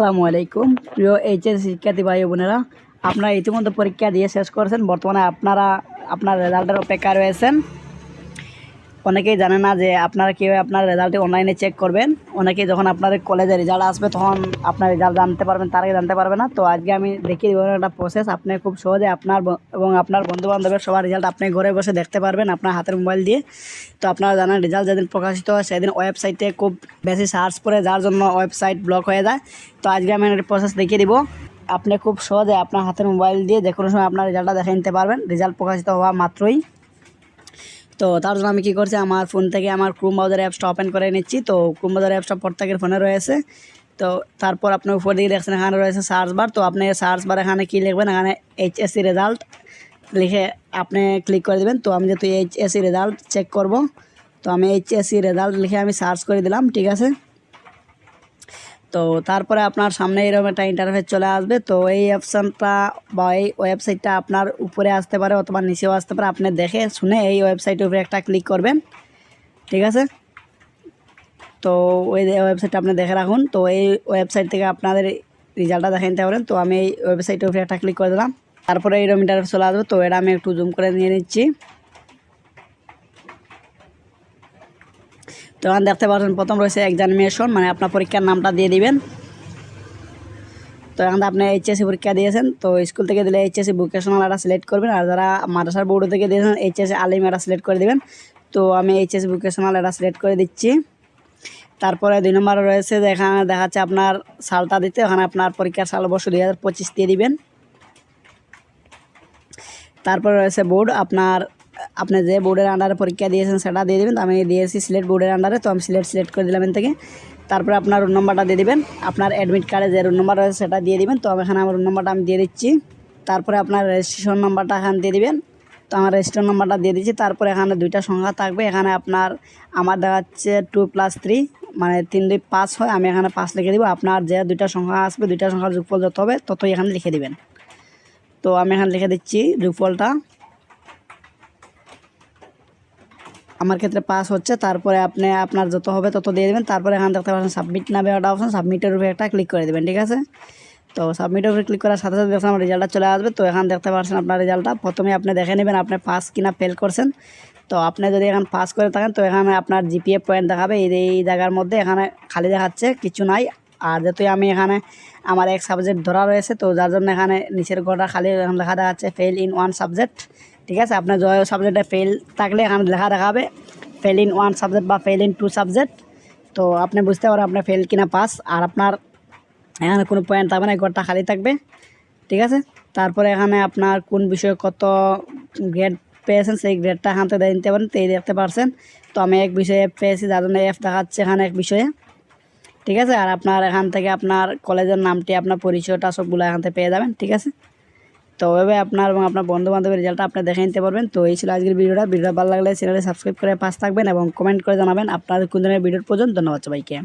আসসালামু আলাইকুম। প্রিয় এইচএস শিক্ষার্থী ভাই বোনেরা, আপনারা ইতিমধ্যে পরীক্ষা দিয়ে শেষ করেছেন। বর্তমানে আপনারা, আপনার রেজাল্টের অপেক্ষা রয়েছেন। অনেকেই জানে না যে আপনারা কীভাবে আপনার রেজাল্টটি অনলাইনে চেক করবেন। অনেকেই যখন আপনার কলেজে রেজাল্ট আসবে, তখন আপনার রেজাল্ট জানতে পারবেন, তার আগে জানতে পারবে না। তো আজকে আমি দেখিয়ে দেবো একটা প্রসেস আপনি খুব সহজে আপনার এবং আপনার বন্ধু বান্ধবের সবার রেজাল্ট আপনি ঘরে বসে দেখতে পারবেন আপনার হাতের মোবাইল দিয়ে। তো আপনারা জানেন রেজাল্ট যেদিন প্রকাশিত হয়, সেদিন ওয়েবসাইটে খুব বেশি সার্চ করে যার জন্য ওয়েবসাইট ব্লক হয়ে যায়। তো আজকে আমি একটা প্রসেস দেখিয়ে দিব। আপনি খুব সহজে আপনার হাতের মোবাইল দিয়ে যে কোনো সময় আপনার রেজাল্টটা দেখে নিতে পারবেন। রেজাল্ট প্রকাশিত হওয়া মাত্রই। তো তার জন্য আমি কী করছি, আমার ফোন থেকে আমার ক্রোম ব্রাউজার অ্যাপসটা ওপেন করে নিচ্ছি। তো ক্রোম ব্রাউজার অ্যাপসটা প্রত্যেকের ফোনে রয়েছে। তো তারপর আপনি উপর দিকে দেখছেন এখানে রয়েছে সার্চ বার তো আপনি সার্চ বার এখানে কী লিখবেন? এখানে এইচএসসি রেজাল্ট লিখে আপনি ক্লিক করে দেবেন। তো আমি যেহেতু এইচএসসি রেজাল্ট চেক করব, তো আমি এইচএসসি রেজাল্ট লিখে আমি সার্চ করে দিলাম, ঠিক আছে? তো তারপরে আপনার সামনে এরকম একটা ইন্টারফেস চলে আসবে। তো এই অপশানটা বা এই ওয়েবসাইটটা আপনার উপরে আসতে পারে অথবা নিচেও আসতে পারে। আপনি দেখে শুনে এই ওয়েবসাইটের উপরে একটা ক্লিক করবেন। ঠিক আছে? তো ওই ওয়েবসাইটটা আপনি দেখে রাখুন। তো এই ওয়েবসাইট থেকে আপনাদের রেজাল্টটা দেখে নিতে পারেন। তো আমি এই ওয়েবসাইটের উপরে একটা ক্লিক করে দিলাম। তারপরে এইরকম ইন্টারফেস চলে আসবে। তো এটা আমি একটু জুম করে নিয়ে নিচ্ছি। তো এখানে দেখতে পাচ্ছেন, প্রথম রয়েছে এক্সামিনেশন মানে আপনার পরীক্ষার নামটা দিয়ে দিবেন। তো এখানে আপনি এইচএসসি পরীক্ষা দিয়েছেন, তো স্কুল থেকে দিলে এইচএসসি ভোকেশনাল একটা সিলেক্ট করবেন, আর যারা মাদ্রাসার বোর্ড থেকে দিয়েছেন এইচএসসি আলিম একটা সিলেক্ট করে দেবেন। তো আমি এইচএসসি ভোকেশনাল একটা সিলেক্ট করে দিচ্ছি। তারপরে দুই নম্বর রয়েছে যে এখানে দেখাচ্ছে আপনার সালটা দিতে, ওখানে আপনার পরীক্ষার সাল অবশ্য দুই হাজার পঁচিশ দিয়ে দিবেন। তারপরে রয়েছে বোর্ড আপনার আপনি যে বোর্ডের আন্ডারে পরীক্ষা দিয়েছেন, সেটা দিয়ে দেবেন। তো আমি দিয়েছি সিলেট বোর্ডের আন্ডারে তো আমি সিলেট সিলেক্ট করে দিলাম থেকে তারপরে আপনার রোল নম্বরটা দিয়ে দেবেন। আপনার অ্যাডমিট কার্ডে যে রোল নম্বর রয়েছে, সেটা দিয়ে দিবেন। তো আমি এখানে আমার রোল নম্বরটা আমি দিয়ে দিচ্ছি। তারপরে আপনার রেজিস্ট্রেশন নাম্বারটা এখানে দিয়ে দিবেন। তো আমার রেজিস্ট্রেশন নাম্বারটা দিয়ে দিচ্ছি। তারপরে এখানে দুইটা সংখ্যা থাকবে। এখানে আপনার, আমার দেখাচ্ছে টু প্লাস থ্রি মানে তিন দুই পাঁচ হয়। আমি এখানে পাঁচ লিখে দিব। আপনার যে দুইটা সংখ্যা আসবে, দুইটা সংখ্যার যোগফল যত হবে, ততই এখানে লিখে দিবেন। তো আমি এখানে লিখে দিচ্ছি যোগফলটা। আমার ক্ষেত্রে পাস হচ্ছে, তারপরে আপনি, আপনার যত হবে তত দিয়ে দেবেন, তারপরে এখানে দেখতে পাচ্ছেন সাবমিট নামে একটা অপশন সাবমিটের উপরে একটা ক্লিক করে দেবেন, ঠিক আছে? তো সাবমিটের উপরে ক্লিক করার সাথে সাথে দেখছেন আমার রেজাল্টটা চলে আসবে, তো এখানে দেখতে পাচ্ছেন আপনার রেজাল্টটা প্রথমে আপনি দেখে নেবেন আপনি পাস কিনা ফেল করছেন। তো আপনি যদি এখন পাস করে থাকেন, তো এখানে আপনার জিপিএ পয়েন্ট দেখাবে এই জায়গার মধ্যে এখানে খালি দেখাচ্ছে, কিছু নাই। আর যেহেতু আমি এখানে আমার এক সাবজেক্ট ধরা রয়েছে, তো যার জন্য এখানে নিচের ঘরটা খালি লেখা দেখাচ্ছে ফেল ইন ওয়ান সাবজেক্ট ঠিক আছে? আপনার জয় সাবজেক্টে ফেল থাকলে এখানে লেখা দেখাবে ফেল ইন ওয়ান সাবজেক্ট বা ফেল ইন টু সাবজেক্ট তো আপনি বুঝতে পারেন আপনার ফেল কিনা পাস আর আপনার এখানে কোনো পয়েন্ট থাকবে না ঘরটা খালি থাকবে, ঠিক আছে? তারপরে এখানে আপনার কোন বিষয়ে কত গ্রেড পেয়েছেন, সেই গ্রেডটা এখান থেকে নিতে পারেন, তো এই দেখতে পারছেন। তো আমি এক বিষয়ে এফ পেয়েছি, যার জন্য এফ দেখাচ্ছে এখানে এক বিষয়ে। ঠিক আছে? আর আপনার এখান থেকে আপনার কলেজের নামটি, আপনার পরিচয়টা সবগুলো এখান থেকে পেয়ে যাবেন, ঠিক আছে? তো ওইভাবে আপনার এবং আপনার বন্ধু বান্ধবের রেজাল্টটা আপনি দেখে নিতে পারবেন। তো এই ছিল আজকের ভিডিওটা। ভিডিওটা ভালো লাগলে চ্যানেলে সাবস্ক্রাইব করে পাশ থাকবেন এবং কমেন্ট করে জানাবেন। আপনার কোন ধরনের ভিডিওর প্রয়োজন? ধন্যবাদ সবাইকে।